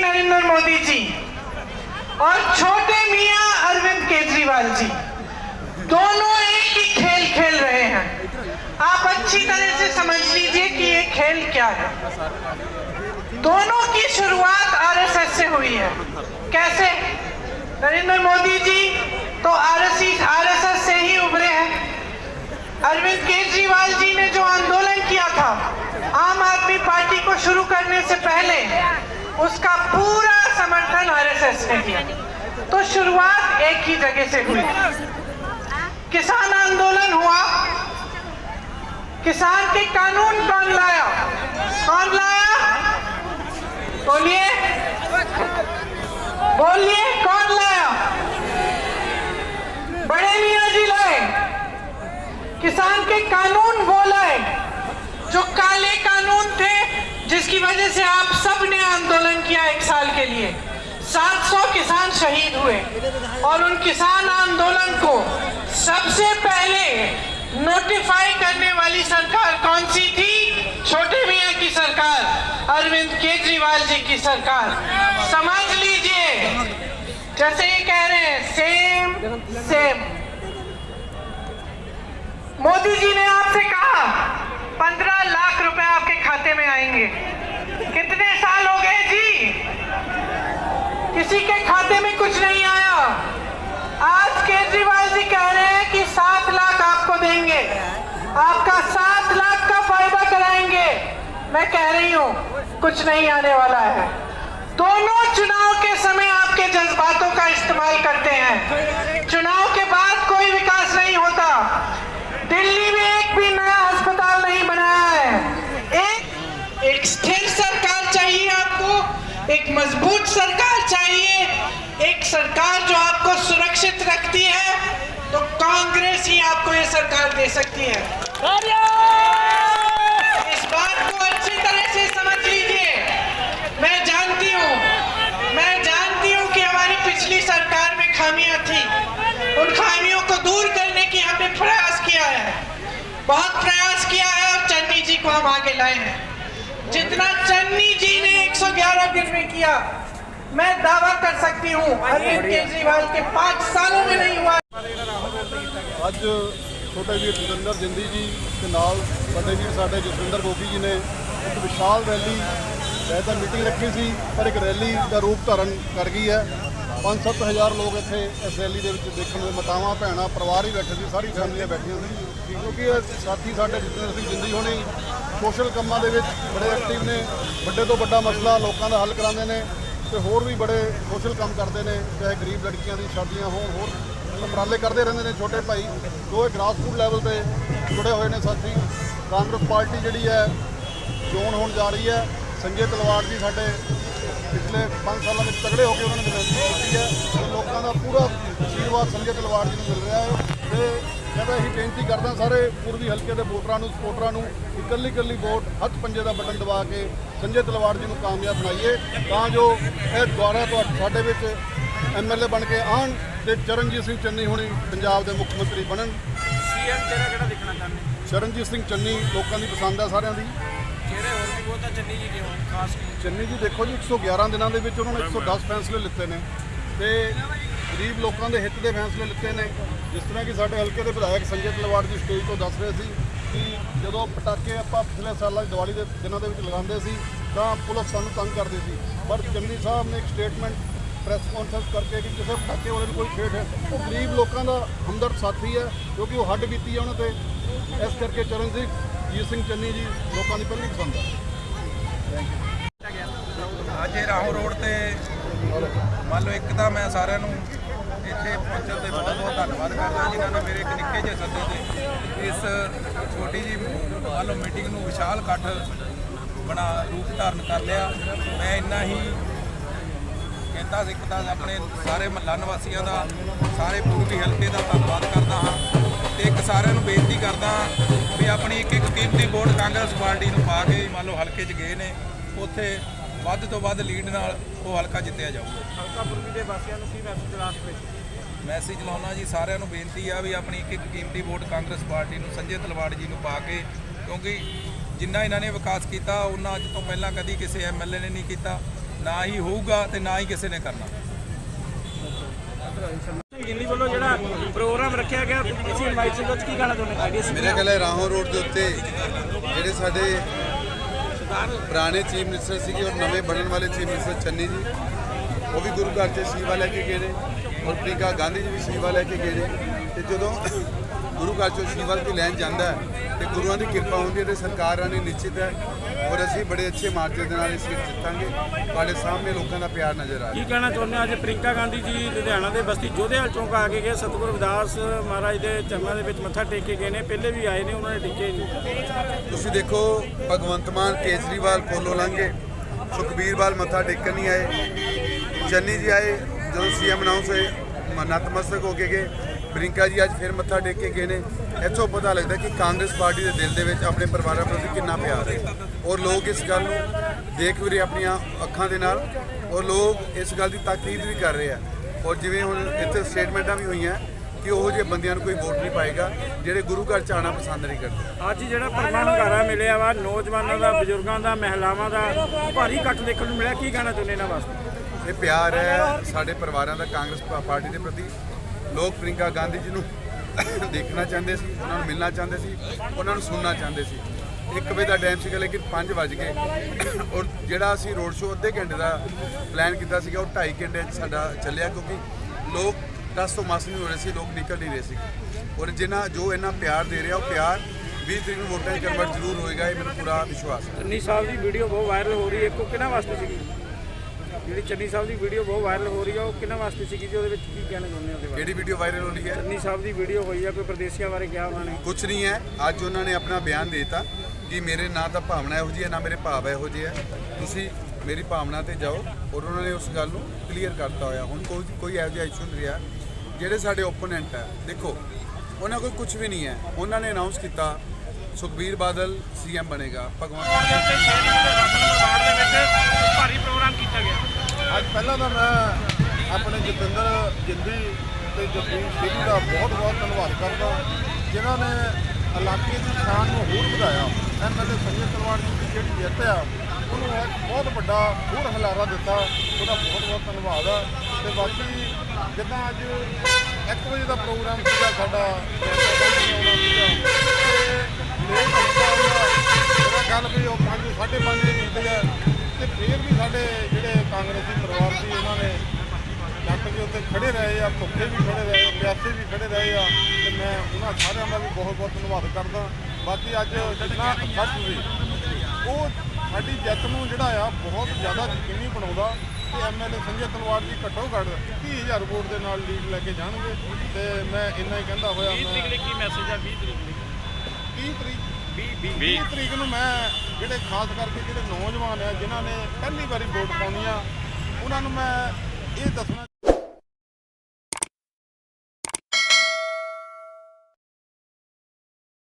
नरेंद्र मोदी जी और छोटे मियाँ अरविंद केजरीवाल जी, दोनों एक ही खेल खेल रहे हैं। आप अच्छी तरह से समझ लीजिए कि ये खेल क्या है। दोनों की शुरुआत आरएसएस से हुई है। कैसे? नरेंद्र मोदी जी तो आरएसएस से ही उभरे हैं। अरविंद केजरीवाल जी ने जो आंदोलन किया था आम आदमी पार्टी को शुरू करने से पहले उसका पूरा समर्थन आरएसएस ने किया। तो शुरुआत एक ही जगह से हुई। किसान आंदोलन हुआ। किसान के कानून कौन लाया? कौन लाया? बोलिए। बोलिए, कौन लाया? बड़े मियाँ जी लाए। किसान के कानून वो लाए। जिसकी वजह से आप सबने आंदोलन किया एक साल के लिए। 700 किसान शहीद हुए और उन किसान आंदोलन को सबसे पहले नोटिफाई करने वाली सरकार कौन सी थी? छोटे मियाँ की सरकार, अरविंद केजरीवाल जी की सरकार। समझ लीजिए। जैसे ये कह रहे हैं सेम सेम मोदी जी ने आपसे कहा, पंद्रह लाख रुपए खाते में आएँगे। कितने साल हो गए जी? किसी के खाते में कुछ नहीं आया। आज केजरीवाल जी कह रहे हैं कि सात लाख आपको देंगे। आपका सात लाख का फ़ायदा कराएँगे। मैं कह रही हूँ, कुछ नहीं आने वाला है। दोनों चुनाव के समय आपके जज्बातों का इस्तेमाल करते हैं। चुनाव के बाद कोई विकास नहीं होता दिल्ली में एक भी नया अस्पताल नहीं बनाया है एक एक स्थिर सरकार चाहिए आपको एक मज़बूत सरकार चाहिए। एक सरकार जो आपको सुरक्षित रखती है तो कांग्रेस ही आपको ये सरकार दे सकती है। इस बात को अच्छी तरह से समझ लीजिए। मैं जानती हूँ मैं जानती हूँ कि हमारी पिछली सरकार में खामियाँ थी। उन खामियों को दूर करने की हमने प्रयास किया है। बहुत प्रयास किया है और चन्नी जी को हम आगे लाए हैं। जितना चन्नी जी ने 111 दिन में किया मैं दावा कर सकती हूँ अरविंद केजरीवाल के पांच सालों में नहीं हुआ ਅੱਜ ਛੋਟੇ ਵੀਰ ਜਸਵਿੰਦਰ ਜਿੰਦੀ ਜੀ ਤੇ ਨਾਲ ਵੱਡੇ ਵੀਰ ਸਾਡੇ ਜਸਵਿੰਦਰ ਗੋਗੀ ਜੀ ਨੇ ਇੱਕ ਵਿਸ਼ਾਲ ਰੈਲੀ ਵੈਸੇ ਤਾਂ ਮੀਟਿੰਗ ਰੱਖੀ ਸੀ ਪਰ ਇੱਕ ਰੈਲੀ ਦਾ ਰੂਪ ਧਾਰਨ ਕਰ ਗਈ ਹੈ 5-7 ਹਜ਼ਾਰ ਲੋਕ ਇੱਥੇ ਇਸ ਰੈਲੀ ਦੇ ਵਿੱਚ ਦੇਖਣ ਨੂੰ ਮਾਤਾਵਾਂ, ਭੈਣਾਂ, ਪਰਿਵਾਰ ਹੀ ਬੈਠੇ ਸੀ, ਸਾਰੀ ਫੈਮਲੀਆਂ ਬੈਠੀਆਂ ਸੀ। ਕਿਉਂਕਿ ਇਹ ਸਾਥੀ ਸਾਡੇ ਜਸਵਿੰਦਰ ਸਿੰਘ ਜਿੰਦੀ ਹੋਣੀ ਸੋਸ਼ਲ ਕੰਮਾਂ ਦੇ ਵਿੱਚ ਬੜੇ ਐਕਟਿਵ ਨੇ, ਵੱਡੇ ਤੋਂ ਵੱਡਾ ਮਸਲਾ ਲੋਕਾਂ ਦਾ ਹੱਲ ਕਰਾਉਂਦੇ ਨੇ ਤੇ ਹੋਰ ਵੀ ਬੜੇ ਸੋਸ਼ਲ ਕੰਮ ਕਰਦੇ ਨੇ, ਚਾਹੇ ਗਰੀਬ ਲੜਕੀਆਂ ਦੀ ਸ਼ਾਦੀਆਂ ਹੋਣ, ਹੋਰ ਉਪਰਾਲੇ ਕਰਦੇ ਰਹਿੰਦੇ ਨੇ ਛੋਟੇ ਭਾਈ। ਜੋ ਇਹ ਗ੍ਰਾਸਰੂਟ ਲੈਵਲ ਤੇ ਜੁੜੇ ਹੋਏ ਨੇ ਸਾਥੀ, ਕਾਂਗਰਸ ਪਾਰਟੀ ਜਿਹੜੀ ਹੈ, ਚੋਣ ਹੋਣ ਜਾ ਰਹੀ ਹੈ, ਸੰਜੇ ਤਲਵਾਰ ਜੀ ਸਾਡੇ ਪਿਛਲੇ 5 ਸਾਲਾਂ ਵਿੱਚ ਤਗੜੇ ਹੋ ਕੇ ਉਹਨਾਂ ਨੇ ਨੁਮਾਇੰਦਗੀ ਕੀਤੀ ਹੈ। ਤੇ ਲੋਕਾਂ ਦਾ ਪੂਰਾ ਆਸ਼ੀਰਵਾਦ ਸੰਜੇ ਤਲਵਾਰ ਜੀ ਨੂੰ ਮਿਲ ਰਿਹਾ ਹੈ। ਤੇ ਮੈਂ ਤਾਂ ਇਹੀ ਬੇਨਤੀ ਕਰਦਾ ਸਾਰੇ ਪੂਰਬੀ ਹਲਕੇ ਦੇ ਵੋਟਰਾਂ ਨੂੰ ਸਪੋਰਟਰਾਂ ਨੂੰ ਇਕੱਲੀ ਇਕੱਲੀ ਵੋਟ ਹੱਥ ਪੰਜੇ ਦਾ ਬਟਨ ਦਬਾ ਕੇ ਸੰਜੇ ਤਲਵਾਰ ਜੀ ਨੂੰ ਕਾਮਯਾਬ ਬਣਾਈਏ। ਤਾਂ ਜੋ ਇਹ ਦੁਆਰਾ ਤੁਹਾ- ਸਾਡੇ ਵਿੱਚ ਐਮਐਲਏ ਬਣ ਕੇ ਆਉਣ ਤੇ ਚਰਨਜੀਤ ਸਿੰਘ ਚੰਨੀ ਹੁਣੀ ਪੰਜਾਬ ਦੇ ਮੁੱਖ ਮੰਤਰੀ ਬਣਨ। ਸੀਐਮ ਚਿਹਰਾ ਕਿਹੜਾ ਦੇਖਣਾ ਚਾਹੁੰਦੇ? ਚਰਨਜੀਤ ਸਿੰਘ ਚੰਨੀ ਲੋਕਾਂ ਦੀ ਪਸੰਦ ਆ ਸਾਰਿਆਂ ਦੀ। ਚੰਨੀ ਜੀ ਦੇ ਹੋਣ ਖਾਸ ਚੰਨੀ ਜੀ ਦੇਖੋ ਜੀ 111 ਦਿਨਾਂ ਦੇ ਵਿੱਚ ਉਹਨਾਂ ਨੇ 110 ਫੈਸਲੇ ਲਿੱਤੇ ਨੇ ਤੇ ਗਰੀਬ ਲੋਕਾਂ ਦੇ ਹਿੱਤ ਦੇ ਫੈਸਲੇ ਲਿੱਤੇ ਨੇ। ਜਿਸ ਤਰ੍ਹਾਂ ਕਿ ਸਾਡੇ ਹਲਕੇ ਦੇ ਵਿਧਾਇਕ ਸੰਜੇ ਤਲਵਾੜ ਜੀ ਸਟੇਜ ਤੋਂ ਦੱਸ ਰਹੇ ਸੀ ਕਿ ਜਦੋਂ ਪਟਾਕੇ ਆਪਾਂ ਪਿਛਲੇ ਸਾਲਾਂ 'ਚ ਦੀਵਾਲੀ ਦੇ ਦਿਨਾਂ ਦੇ ਵਿੱਚ ਲਗਾਉਂਦੇ ਸੀ ਤਾਂ ਪੁਲਿਸ ਸਾਨੂੰ ਤੰਗ ਕਰਦੀ ਸੀ। ਪਰ ਚੰਨੀ ਸਾਹਿਬ ਨੇ ਇੱਕ ਸਟੇਟਮੈਂਟ ਪ੍ਰੈਸ ਕਾਨਫਰੰਸ ਕਰਕੇ ਕਿ ਕਿਸੇ ਪਟਾਕੇ ਵਾਲੇ ਨੂੰ ਕੋਈ ਖੇਡ ਹੈ। ਉਹ ਗਰੀਬ ਲੋਕਾਂ ਦਾ ਹਮਦਰਦ ਸਾਥੀ ਹੈ ਕਿਉਂਕਿ ਉਹ ਹੱਡ ਬੀਤੀ ਹੈ ਉਹਨਾਂ ਤੇ। ਇਸ ਕਰਕੇ ਚਰਨਜੀਤ ਜੀਤ ਸਿੰਘ ਚੰਨੀ ਜੀ ਲੋਕਾਂ ਦੀ ਪਹਿਲੀ ਪਸੰਦ ਹੈ। ਅੱਜ ਇਹ ਰਾਹੋਂ ਰੋਡ ਤੇ ਮੰਨ ਲਓ ਇੱਕ ਤਾਂ ਮੈਂ ਸਾਰਿਆਂ ਨੂੰ ਇੱਥੇ ਪਹੁੰਚਣ ਤੇ ਬਹੁਤ ਬਹੁਤ ਧੰਨਵਾਦ ਕਰਦਾ, ਜਿਨ੍ਹਾਂ ਨੇ ਮੇਰੇ ਇੱਕ ਨਿੱਕੇ ਜਿਹੇ ਸੱਦੇ ਤੇ ਇਸ ਛੋਟੀ ਜੀ ਮੰਨ ਲਓ ਮੀਟਿੰਗ ਨੂੰ ਵਿਸ਼ਾਲ ਇਕੱਠ ਬਣਾ, ਰੂਪ ਧਾਰਨ ਕਰ ਲਿਆ। ਮੈਂ ਇੰਨਾ ਹੀ ਕਹਿੰਦਾ ਸਿੱਖ ਦਾ ਆਪਣੇ ਸਾਰੇ ਮਹੱਲਾ ਨਿਵਾਸੀਆਂ ਦਾ, ਸਾਰੇ ਪੂਰਬੀ ਹਲਕੇ ਦਾ ਧੰਨਵਾਦ ਕਰਦਾ ਹਾਂ ਤੇ ਇੱਕ ਸਾਰਿਆਂ ਨੂੰ ਬੇਨਤੀ ਕਰਦਾ ਵੀ ਆਪਣੀ ਇੱਕ ਇੱਕ ਕੀਮਤੀ ਵੋਟ ਕਾਂਗਰਸ ਪਾਰਟੀ ਨੂੰ ਪਾ ਕੇ ਮੰਨ ਲਓ ਹਲਕੇ 'ਚ ਗਏ ਨੇ ਉੱਥੇ ਵੱਧ ਤੋਂ ਵੱਧ ਲੀਡ ਨਾਲ ਉਹ ਹਲਕਾ ਜਿੱਤਿਆ ਜਾਊਗਾ। ਹਲਕਾ ਪੁਰਬੀ ਦੇ ਵਾਸੀਆਂ ਨੂੰ ਕੀ ਮੈਸੇਜ ਲਾਸਟ ਵਿੱਚ? ਮੈਸੇਜ ਲਾਉਣਾ ਜੀ ਸਾਰਿਆਂ ਨੂੰ ਬੇਨਤੀ ਆ ਵੀ ਆਪਣੀ ਇੱਕ ਇੱਕ ਕੀਮਤੀ ਵੋਟ ਕਾਂਗਰਸ ਪਾਰਟੀ ਨੂੰ ਸੰਜੇ ਤਲਵਾੜ ਜੀ ਨੂੰ ਪਾ ਕੇ ਕਿਉਂਕਿ ਜਿੰਨਾ ਇਹਨਾਂ ਨੇ ਵਿਕਾਸ ਕੀਤਾ ਉਹਨਾਂ ਅੱਜ ਤੋਂ ਪਹਿਲਾਂ ਕਦੀ ਕਿਸੇ ਐਮਐਲਏ ਨੇ ਨਹੀਂ ਕੀਤਾ ਨਾ ਹੀ ਹੋਊਗਾ ਤੇ ਨਾ ਹੀ ਕਿਸੇ ਨੇ ਕਰਨਾ। ਦਿੱਲੀ ਵੱਲੋਂ ਜਿਹੜਾ ਪ੍ਰੋਗਰਾਮ ਰੱਖਿਆ ਗਿਆ, ਤੁਸੀਂ ਇਨਵਾਈਟ ਸਿੰਘ ਕੀ ਕਹਿਣਾ ਚਾਹੁੰਦੇ ਆਈਡੀਆ ਮੇਰੇ ਖਿਆਲ ਰਾਹੋਂ ਰੋਡ ਦੇ ਉੱਤੇ ਜਿਹੜੇ ਸਾਡੇ ਪੁਰਾਣੇ ਚੀਫ ਮਿਨਿਸਟਰ ਸੀਗੇ ਔਰ ਨਵੇਂ ਬਣਨ ਵਾਲੇ ਚੀਫ ਮਿਨਿਸਟਰ ਚੰਨੀ ਜੀ, ਉਹ ਵੀ ਗੁਰੂ ਘਰ 'ਚ ਸੇਵਾ ਲੈ ਕੇ ਗਏ ਨੇ, ਔਰ ਪ੍ਰਿੰਕਾ ਗਾਂਧੀ ਜੀ ਵੀ ਸੇਵਾ ਲੈ ਕੇ ਗਏ ਨੇ। ਤੇ ਜਦੋਂ ਗੁਰੂ ਘਰ 'ਚੋਂ ਸੇਵਾ ਤੇ ਲੈਣ ਜਾਂਦਾ ਹੈ ਤੇ ਗੁਰੂਆਂ ਦੀ ਕਿਰਪਾ ਹੁੰਦੀ ਹੈ ਤੇ ਸਰਕਾਰ ਆਣੀ ਨਿਸ਼ਚਿਤ ਹੈ ਔਰ ਅਸੀਂ ਬੜੇ ਅੱਛੇ ਮਾਰਜਨ ਦੇ ਨਾਲ ਇਹ ਸੀਟ ਜਿੱਤਾਂਗੇ। ਤੁਹਾਡੇ ਸਾਹਮਣੇ ਲੋਕਾਂ ਦਾ ਪਿਆਰ ਨਜ਼ਰ ਆ ਰਿਹਾ ਕੀ ਕਹਿਣਾ ਚਾਹੁੰਦੇ ਹੋ? ਅੱਜ ਪ੍ਰਿੰਕਾ ਗਾਂਧੀ ਜੀ ਲੁਧਿਆਣਾ ਦੇ ਬਸਤੀ ਜੋਧੇਵਾਲ ਚੌਂਕ ਆ ਕੇ ਗਏ। ਸਤਿਗੁਰੂ ਰਵਿਦਾਸ ਮਹਾਰਾਜ ਦੇ ਚਰਨਾਂ ਦੇ ਵਿੱਚ ਮੱਥਾ ਟੇਕ ਕੇ ਗਏ ਨੇ। ਪਹਿਲੇ ਵੀ ਆਏ ਨੇ ਉਹਨਾਂ ਨੇ ਟੇਕੇ ਨਹੀਂ। ਤੁਸੀਂ ਦੇਖੋ ਭਗਵੰਤ ਮਾਨ ਕੇਜਰੀਵਾਲ ਕੋਲੋਂ ਲੰਘੇ। ਸੁਖਬੀਰਵਾਲ ਮੱਥਾ ਟੇਕਣ ਨਹੀਂ ਆਏ। ਚੰਨੀ ਜੀ ਆਏ ਜਦੋਂ ਸੀਐਮ ਅਨਾਉਂਸ ਹੋਏ ਨਤਮਸਤਕ ਹੋ ਕੇ ਗਏ। ਪ੍ਰਿੰਕਾ ਜੀ ਅੱਜ ਫਿਰ ਮੱਥਾ ਟੇਕ ਕੇ ਗਏ ਨੇ। ਇੱਥੋਂ ਪਤਾ ਲੱਗਦਾ ਕਿ ਕਾਂਗਰਸ ਪਾਰਟੀ ਦੇ ਦਿਲ ਦੇ ਵਿੱਚ ਆਪਣੇ ਪਰਿਵਾਰਾਂ ਪ੍ਰਤੀ ਕਿੰਨਾ ਪਿਆਰ ਹੈ। ਔਰ ਲੋਕ ਇਸ ਗੱਲ ਨੂੰ ਦੇਖ ਵੀ ਰਹੇ ਆਪਣੀਆਂ ਅੱਖਾਂ ਦੇ ਨਾਲ ਔਰ ਲੋਕ ਇਸ ਗੱਲ ਦੀ ਤਾਕੀਦ ਵੀ ਕਰ ਰਹੇ ਆ। ਔਰ ਜਿਵੇਂ ਹੁਣ ਇੱਥੇ ਸਟੇਟਮੈਂਟਾਂ ਵੀ ਹੋਈਆਂ ਕਿ ਉਹੋ ਜਿਹੇ ਬੰਦਿਆਂ ਨੂੰ ਕੋਈ ਵੋਟ ਨਹੀਂ ਪਾਏਗਾ ਜਿਹੜੇ ਗੁਰੂ ਘਰ ਚ ਆਉਣਾ ਪਸੰਦ ਨਹੀਂ ਕਰਦੇ। ਅੱਜ ਜਿਹੜਾ ਪਰਮਾ ਹੰਗਾਰਾ ਮਿਲਿਆ ਵਾ ਨੌਜਵਾਨਾਂ ਦਾ ਬਜ਼ੁਰਗਾਂ ਦਾ ਮਹਿਲਾਵਾਂ ਦਾ ਭਾਰੀ ਇਕੱਠ ਦੇਖਣ ਨੂੰ ਮਿਲਿਆ। ਕੀ ਕਹਿਣਾ ਚਾਹੁੰਦੇ ਇਹਨਾਂ ਵਾਸਤੇ? ਇਹ ਪਿਆਰ ਹੈ ਸਾਡੇ ਪਰਿਵਾਰਾਂ ਦਾ ਕਾਂਗਰਸ ਪਾਰਟੀ ਦੇ ਪ੍ਰਤੀ। ਲੋਕ ਪ੍ਰਿੰਕਾ ਗਾਂਧੀ ਜੀ ਨੂੰ ਦੇਖਣਾ ਚਾਹੁੰਦੇ ਸੀ, ਉਹਨਾਂ ਨੂੰ ਮਿਲਣਾ ਚਾਹੁੰਦੇ ਸੀ, ਉਹਨਾਂ ਨੂੰ ਸੁਣਨਾ ਚਾਹੁੰਦੇ ਸੀ। ਇੱਕ ਵਜੇ ਦਾ ਟਾਈਮ ਸੀਗਾ, ਲੇਕਿਨ 5 ਵਜ ਗਏ। ਔਰ ਜਿਹੜਾ ਅਸੀਂ ਰੋਡ ਸ਼ੋਅ ਅੱਧੇ ਘੰਟੇ ਦਾ ਪਲਾਨ ਕੀਤਾ ਸੀਗਾ, ਉਹ 2.5 ਘੰਟੇ ਸਾਡਾ ਚੱਲਿਆ, ਕਿਉਂਕਿ ਲੋਕ ਦਸ ਤੋਂ ਮਸ ਨਹੀਂ ਹੋ ਰਹੇ ਸੀ, ਲੋਕ ਨਿਕਲ ਨਹੀਂ ਰਹੇ ਸੀ। ਔਰ ਜਿਨ੍ਹਾਂ ਜੋ ਇਹਨਾਂ ਪਿਆਰ ਦੇ ਰਿਹਾ, ਉਹ ਪਿਆਰ 20 ਤਰੀਕ ਨੂੰ ਵੋਟਾਂ 'ਚ ਕਨਵਰਟ ਜ਼ਰੂਰ ਹੋਏਗਾ, ਇਹ ਮੈਨੂੰ ਪੂਰਾ ਵਿਸ਼ਵਾਸ ਹੈ। ਚੰਨੀ ਸਾਹਿਬ ਦੀ ਵੀਡੀਓ ਬਹੁਤ ਵਾਇਰਲ ਹੋ ਰਹੀ ਹੈ ਉਹ ਕਿਹਨਾਂ ਵਾਸਤੇ ਸੀਗੀ? ਜਿਹੜੀ ਚੰਨੀ ਸਾਹਿਬ ਦੀ ਵੀਡੀਓ ਬਹੁਤ ਵਾਇਰਲ ਹੋ ਰਹੀ ਹੈ ਉਹ ਕਿਹਨਾਂ ਵਾਸਤੇ ਸੀਗੀ ਜੀ? ਉਹਦੇ ਵਿੱਚ ਕੀ ਕਹਿਣਾ ਚਾਹੁੰਦੇ ਹੋ ਉਹਦੇ ਬਾਰੇ? ਕਿਹੜੀ ਵੀਡੀਓ ਵਾਇਰਲ ਹੋ ਰਹੀ ਹੈ? ਚੰਨੀ ਸਾਹਿਬ ਦੀ ਵੀਡੀਓ ਹੋਈ ਆ ਕੋਈ ਪ੍ਰਦੇਸੀਆਂ ਬਾਰੇ ਕਿਹਾ ਉਹਨਾਂ ਨੇ? ਕੁਝ ਨਹੀਂ ਹੈ। ਅੱਜ ਉਹਨਾਂ ਨੇ ਆਪਣਾ ਬਿਆਨ ਦਿੱਤਾ ਕਿ ਮੇਰੇ ਨਾਂ ਤਾਂ ਭਾਵਨਾ ਇਹੋ ਜਿਹੀ ਹੈ ਨਾ ਮੇਰੇ ਭਾਵ ਇਹੋ ਜਿਹੇ ਹੈ। ਤੁਸੀਂ ਮੇਰੀ ਭਾਵਨਾ ਤੇ ਜਾਓ ਔਰ ਉਹਨਾਂ ਨੇ ਉਸ ਗੱਲ ਨੂੰ ਕਲੀਅਰ ਕਰਤਾ ਹੋਇਆ। ਹੁਣ ਕੋਈ ਕੋਈ ਇਹੋ ਜਿਹਾ ਇਸ਼ੂ ਨਹੀਂ ਰਿਹਾ। ਜਿਹੜੇ ਸਾਡੇ ਓਪੋਨੈਂਟ ਹੈ ਦੇਖੋ ਉਹਨਾਂ ਕੋਲ ਕੁਝ ਵੀ ਨਹੀਂ ਹੈ। ਉਹਨਾਂ ਨੇ ਅਨਾਉਂਸ ਕੀਤਾ ਸੁਖਬੀਰ ਬਾਦਲ ਸੀਐਮ ਬਣੇਗਾ ਭਗਵਾਨ ਭਾਰੀ ਪ੍ਰੋਗਰਾਮ ਕੀਤਾ ਗਿਆ। ਅੱਜ ਪਹਿਲਾਂ ਤਾਂ ਮੈਂ ਆਪਣੇ ਜਤਿੰਦਰ ਜਿੰਦੀ ਤੇ ਜਸਵੀਰ ਸਿੰਘ ਦਾ ਬਹੁਤ ਬਹੁਤ ਧੰਨਵਾਦ ਕਰਦਾ ਜਿਨ੍ਹਾਂ ਨੇ ਇਲਾਕੇ ਦੀ ਸ਼ਾਨ ਨੂੰ ਹੋਰ ਵਧਾਇਆ। ਐਮਐਲਏ ਸੰਜੇ ਤਲਵਾੜ ਜੀ ਦੀ ਜਿਹੜੀ ਜਿੱਤ ਆ ਉਹਨੂੰ ਇੱਕ ਬਹੁਤ ਵੱਡਾ ਹੋਰ ਹਲਾਰਾ ਦਿੱਤਾ ਉਹਦਾ ਬਹੁਤ ਬਹੁਤ ਧੰਨਵਾਦ ਆ। ਤੇ ਬਾਕੀ ਜਿੱਦਾਂ ਅੱਜ 1 ਵਜੇ ਦਾ ਪ੍ਰੋਗਰਾਮ ਸੀਗਾ ਸਾਡਾ ਗੱਲ ਵੀ ਉਹ 5 5:30 ਵਜੇ ਕੀਤੀ ਹੈ ਤੇ ਫਿਰ ਵੀ ਸਾਡੇ ਜਿਹੜੇ ਕਾਂਗਰਸੀ ਪਰਿਵਾਰ ਸੀ ਉਹਨਾਂ ਨੇ ਡੱਟ ਕੇ ਉੱਤੇ ਖੜੇ ਰਹੇ ਆ ਭੁੱਖੇ ਵੀ ਖੜੇ ਰਹੇ ਆ ਪਿਆਸੇ ਵੀ ਖੜੇ ਰਹੇ ਆ ਤੇ ਮੈਂ ਉਹਨਾਂ ਸਾਰਿਆਂ ਦਾ ਵੀ ਬਹੁਤ ਬਹੁਤ ਧੰਨਵਾਦ ਕਰਦਾ। ਬਾਕੀ ਅੱਜ ਜਿੰਨਾ ਇਕੱਠ ਸੀ ਉਹ ਸਾਡੀ ਜਿੱਤ ਨੂੰ ਜਿਹੜਾ ਆ ਬਹੁਤ ਜ਼ਿਆਦਾ ਯਕੀਨੀ ਬਣਾਉਂਦਾ ਤੇ ਐਮਐਲਏ ਸੰਜੇ ਤਲਵਾਰ ਜੀ ਘੱਟੋ ਘੱਟ 30000 ਵੋਟ ਦੇ ਨਾਲ ਲੀਡ ਲੈ ਕੇ ਜਾਣਗੇ। ਤੇ ਮੈਂ ਇੰਨਾ ਹੀ ਕਹਿੰਦਾ ਹੋਇਆ ਮੈਂ ਕੀ ਮੈਸੇਜ ਆ? 20 ਤਰੀਕ ਲਈ। 30 ਤਰੀਕ 20 20 ਤਰੀਕ ਨੂੰ ਮੈਂ ਜਿਹੜੇ ਖਾਸ ਕਰਕੇ ਜਿਹੜੇ ਨੌਜਵਾਨ ਆ, ਜਿਨ੍ਹਾਂ ਨੇ ਪਹਿਲੀ ਵਾਰੀ ਵੋਟ ਪਾਉਣੀ ਆ, ਉਹਨਾਂ ਨੂੰ ਮੈਂ ਇਹ ਦੱਸਣਾ